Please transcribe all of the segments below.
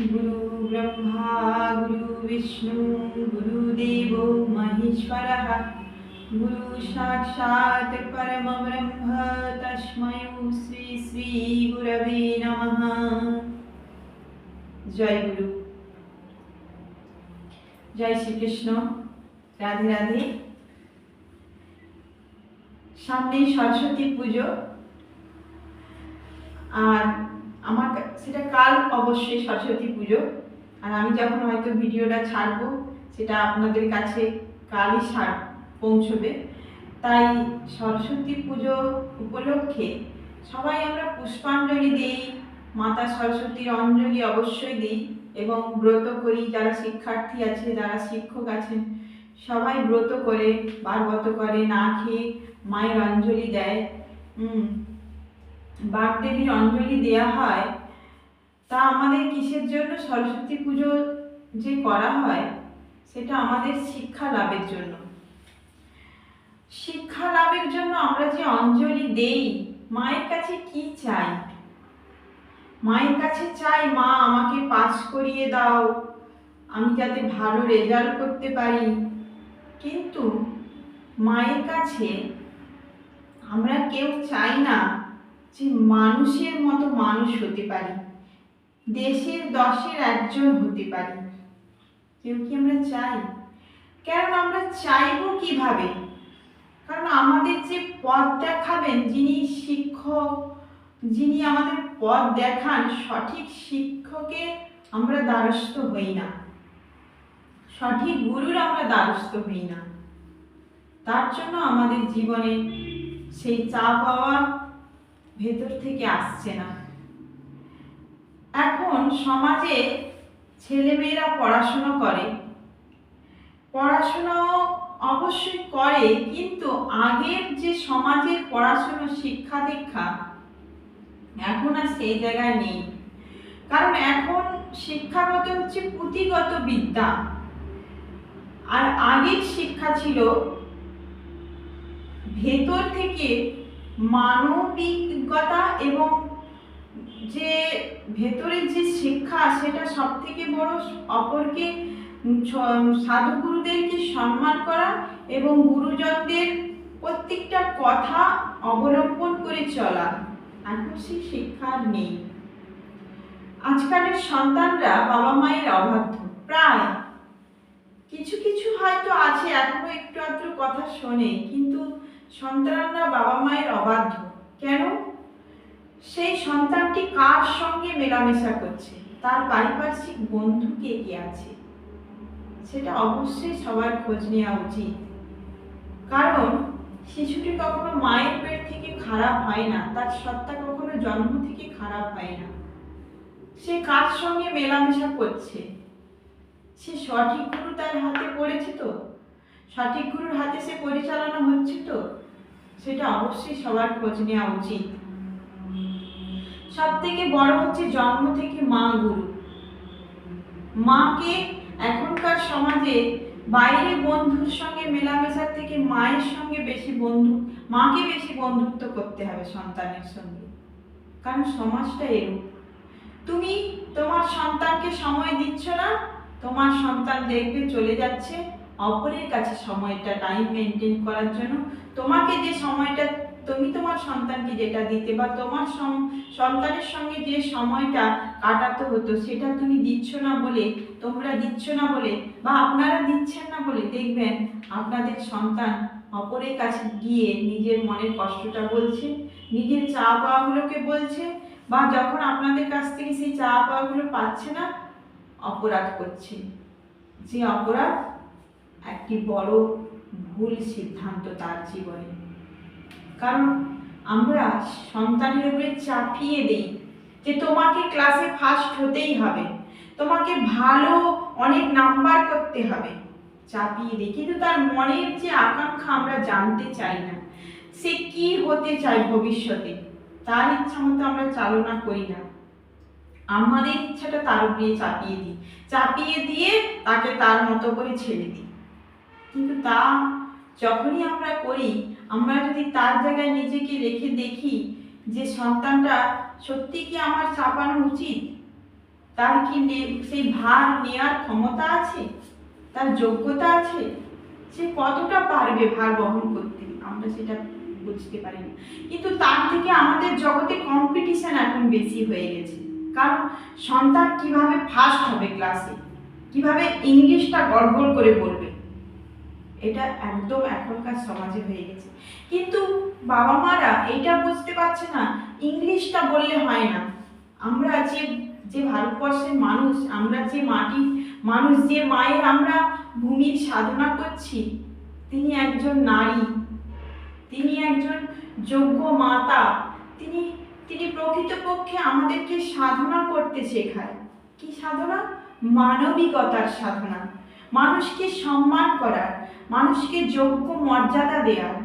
गुरु ब्रह्मा गुरु विष्णु गुरुदेव महेश्वरः गुरु साक्षात् परमब्रह्म तस्मै श्री श्री गुरवे नमः জয় গুরু জয় শ্রীকৃষ্ণ রাধে রাধে সামনেই সরস্বতী পুজো আর আমার সেটা কাল অবশ্যই সরস্বতী পুজো। আর আমি যখন হয়তো ভিডিওটা ছাড়বো, সেটা আপনাদের কাছে কালই ছাড় পৌঁছবে। তাই সরস্বতী পুজো উপলক্ষে সবাই আমরা পুষ্পাঞ্জলি দিই, মাতা সরস্বতীর অঞ্জলি অবশ্যই দিই এবং ব্রত করি। যারা শিক্ষার্থী আছে, যারা শিক্ষক আছেন, সবাই ব্রত করে বারবত করে, না খেয়ে মায়ের অঞ্জলি দেয়। বাগদেবীর অঞ্জলি দেয়া হয়, তা আমাদের কিসের জন্য? সরস্বতী পুজো যে করা হয়, সেটা আমাদের শিক্ষা লাভের জন্য। শিক্ষা লাভের জন্য আমরা যে অঞ্জলি দেই, মায়ের কাছে কি চাই? মায়ের কাছে চাই, মা, আমাকে পাস করিয়ে দাও, আমি যাতে ভালো রেজাল্ট করতে পারি। কিন্তু মায়ের কাছে আমরা কেউ চাই না। যে মানুষের মতো মানুষ হতে পারি, দেশের দশের একজন হতে পারি। কেউ কি আমরা চাই? কারণ আমরা চাইব কীভাবে? কারণ আমাদের যে পথ দেখাবেন, যিনি শিক্ষক, যিনি আমাদের পথ দেখান, সঠিক শিক্ষকে আমরা দ্বারস্থ হই না। সঠিক গুরুর আমরা দ্বারস্থ হই না। তার জন্য আমাদের জীবনে সেই চা পাওয়া ভেতর থেকে আসছে না। এখন সমাজে ছেলেমেয়েরা পড়াশুনো করে। পড়াশুনো অবশ্যই করে, কিন্তু আগের যে সমাজের পড়াশুনো, শিক্ষা দীক্ষা এখন আর সেই জায়গায় নেই। কারণ এখন শিক্ষাগত হচ্ছে পুঁথিগত বিদ্যা। আর আগের শিক্ষা ছিল ভেতর থেকে মানবিকতা এবং যে ভেতরের যে শিক্ষা, সেটা সব থেকে বড় অপরকে সাধুগুরুদেরকে সম্মান করা এবং গুরুজনদের প্রত্যেকটা কথা অবলম্বন করে চলা। এখন সেই শিক্ষা নেই। আজকালের সন্তানরা বাবা মায়ের অবাধ্য, প্রায়। কিছু কিছু হয়তো আছে, এখনও একটু আধটু কথা শোনে, কিন্তু সন্তানরা বাবা মায়ের অবাধ্য। কেন? সেই সন্তানটি কার সঙ্গে মেলামেশা করছে? তার পারিপার্শ্বিক বন্ধু কে কে আছে? সেটা অবশ্যই সবার খোঁজ নেওয়া উচিত। কারণ, শিশুটি কখনো মায়ের পেট থেকে খারাপ হয় না, তার সত্তা কখনো জন্ম থেকে খারাপ হয় না। সে কার সঙ্গে মেলামেশা করছে? সে সঠিক গুরু তার হাতে পড়েছে তো? সঠিক গুরুর হাতে সে পরিচালনা হচ্ছে তো? সেটা অবশ্যই সবার খোঁজ নেওয়া উচিত। সব থেকে বড় হচ্ছে জন্ম থেকে মা গুরু। মাকে এখনকার সমাজে বাইরে বন্ধুর সঙ্গে মেলামেশার থেকে মায়ের সঙ্গে বেশি বন্ধু, মাকে বেশি বন্ধুত্ব করতে হবে সন্তানের সঙ্গে। কারণ সমাজটা এরূপ তুমি তোমার সন্তানকে সময় দিচ্ছ না, তোমার সন্তান দেখবে চলে যাচ্ছে অপরের কাছে সময়টা টাইম মেনটেন করার জন্য তোমাকে যে সময়টা, তুমি তোমার সন্তানকে যেটা দিতে বা তোমার সন্তানের সঙ্গে যে সময়টা কাটাতে হতো সেটা তুমি দিচ্ছ না বলে, তোমরা দিচ্ছ না বলে বা আপনারা দিচ্ছেন না বলে দেখবেন আপনাদের সন্তান অপরের কাছে গিয়ে নিজের মনের কষ্টটা বলছে, নিজের চা পাওয়াগুলোকে বলছে বা যখন আপনাদের কাছ থেকে সেই চা পাওয়াগুলো পাচ্ছে না, অপরাধ করছে। যে অপরাধ একটি বড় ভুল সিদ্ধান্ত তার জীবনে। কারণ আমরা সন্তানের উপরে চাপিয়ে দিই যে তোমাকে ক্লাসে ফার্স্ট হতেই হবে। তোমাকে ভালো অনেক নাম্বার করতে হবে। চাপিয়ে দিই। কিন্তু তার মনের যে আকাঙ্ক্ষা আমরা জানতে চাই না, সে কি হতে চায় ভবিষ্যতে, তার ইচ্ছা মতো আমরা চালনা করি না। আমাদের ইচ্ছাটা তার উপরে চাপিয়ে দিই। চাপিয়ে দিয়ে তাকে তার মতো করে ছেড়ে দিই। কিন্তু তা যখনই আমরা করি, আমরা যদি তার জায়গায় নিজেকে রেখে দেখি যে সন্তানটা সত্যি কি আমার চাপানো উচিত? তার কি সেই ভার নেওয়ার ক্ষমতা আছে? তার যোগ্যতা আছে? সে কতটা পারবে ভার বহন করতে? আমরা সেটা বুঝতে পারি না কিন্তু তার থেকে আমাদের জগতে কম্পিটিশন এখন বেশি হয়ে গেছে। কারণ সন্তান কীভাবে ফার্স্ট হবে ক্লাসে কীভাবে ইংলিশটা গড়গড় করে বলবে? এটা একদম এখনকার সমাজে হয়ে গেছে। কিন্তু বাবা মারা এটা বুঝতে পারছে না, ইংলিশটা বললে হয় না। আমরা যে যে ভারতবর্ষের মানুষ, আমরা যে মাটি, মানুষ, যে মায়ের আমরা ভূমির সাধনা করছি, তিনি একজন নারী, তিনি একজন যোগ্য মাতা, তিনি তিনি প্রকৃতপক্ষে আমাদেরকে সাধনা করতে শেখায়। কি সাধনা? মানবিকতার সাধনা। মানুষকে সম্মান করার। মানুষকে যোগ্য মর্যাদা দেওয়ার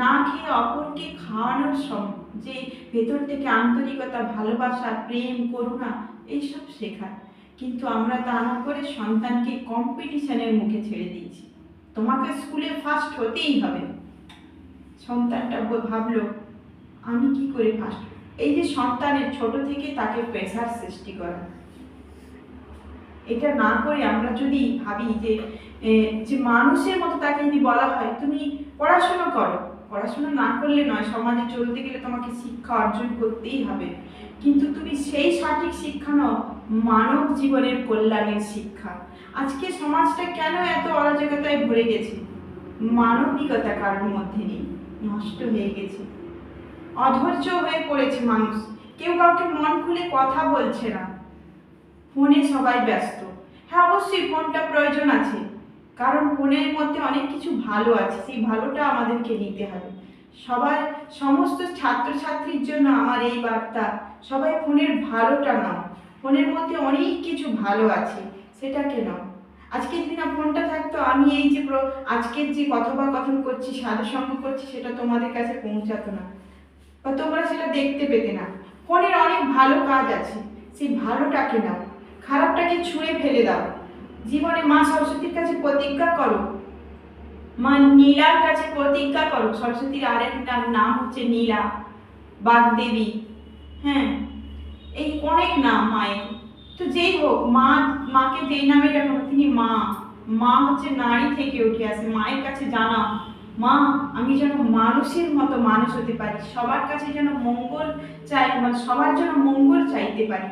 না খেয়ে অপরকে খাওয়ানোর সম, যে ভেতর থেকে আন্তরিকতা, ভালোবাসা, প্রেম, করুণা, এইসব শেখায়। কিন্তু আমরা তা না করে সন্তানকে কম্পিটিশনের মুখে ছেড়ে দিয়েছি। তোমাকে স্কুলে ফার্স্ট হতেই হবে। সন্তানটা ভাবলো, আমি কি করে ফার্স্ট এই যে সন্তানের ছোট থেকে তাকে প্রেশার সৃষ্টি করা। এটা না করে আমরা যদি ভাবি যে যে মানুষের মতো তাকে যদি বলা হয়, তুমি পড়াশোনা করো। পড়াশোনা না করলে নয়, সমাজে চলতে গেলে তোমাকে শিক্ষা অর্জন করতেই হবে। কিন্তু তুমি সেই সঠিক শিক্ষা নাও, মানব জীবনের কল্যাণের শিক্ষা। আজকে সমাজটা কেন এত অরাজকতায় ভরে গেছে? মানবিকতা কারোর মধ্যে নেই, নষ্ট হয়ে গেছে। অধৈর্য হয়ে পড়েছে মানুষ। কেউ কাউকে মন খুলে কথা বলছে না। ফোনে সবাই ব্যস্ত। হ্যাঁ অবশ্যই ফোনটা প্রয়োজন আছে। কারণ ফোনের মধ্যে অনেক কিছু ভালো আছে, সেই ভালোটা আমাদেরকে নিতে হবে। সবার সমস্ত ছাত্রছাত্রীর জন্য আমার এই বার্তা, সবাই ফোনের ভালোটা নাও। ফোনের মধ্যে অনেক কিছু ভালো আছে, সেটাকে নাও। আজকের যদি না ফোনটা থাকতো, আমি এই যে আজকের যে কথোপকথন করছি সাধুসঙ্গ করছি, সেটা তোমাদের কাছে পৌঁছাতো না। বা তোমরা সেটা দেখতে পেতে না। ফোনের অনেক ভালো কাজ আছে, সেই ভালোটাকে নাও। খারাপটাকে ছুঁড়ে ফেলে দাও। জীবনে মা সরস্বতীর কাছে প্রতিজ্ঞা করো। মা নীলার কাছে প্রতিজ্ঞা করো। সরস্বতীর আরেক নাম- হচ্ছে নীলা, বাগদেবী। হ্যাঁ এই অনেক নাম মায়ের। তো যেই হোক, মা, মাকে যেই নামে ডাকো, তিনি মা। মা হচ্ছে নারী থেকে উঠে আসে। মায়ের কাছে জানাও, মা, আমি যেন মানুষের মতো মানুষ হতে পারি। সবার কাছে যেন মঙ্গল চাই মানে সবার জন্য মঙ্গল চাইতে পারি।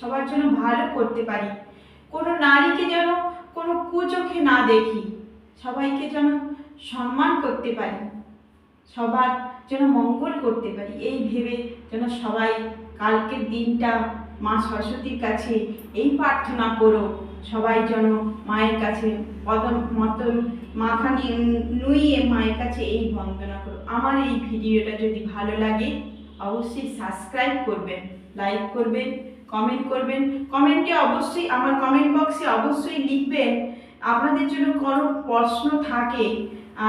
সবার জন্য ভালো করতে পারি। কোনো নারীকে যেন কোনো কুচোখে না দেখি। সবাইকে যেন সম্মান করতে পারি। সবার যেন মঙ্গল করতে পারি। এই ভেবে যেন সবাই কালকের দিনটা মা সরস্বতীর কাছে এই প্রার্থনা করো। সবাই যেন মায়ের কাছে পদ মত মাথা নুইয়ে মায়ের কাছে এই বন্দনা করো। আমার এই ভিডিওটা যদি ভালো লাগে, অবশ্যই সাবস্ক্রাইব করবেন লাইক করবেন কমেন্ট করবেন। কমেন্টে অবশ্যই, আমার কমেন্ট বক্সে অবশ্যই লিখবেন আপনাদের জন্য কোনো প্রশ্ন থাকে।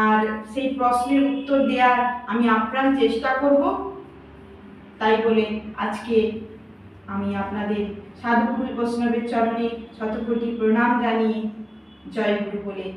আর সেই প্রশ্নের উত্তর দেওয়ার আমি আপ্রাণ চেষ্টা করব। তাই বলে আজকে আমি আপনাদের সাধুগুরু বৈষ্ণবের চরণে শতকোটি প্রণাম জানিয়ে জয় গুরু বলে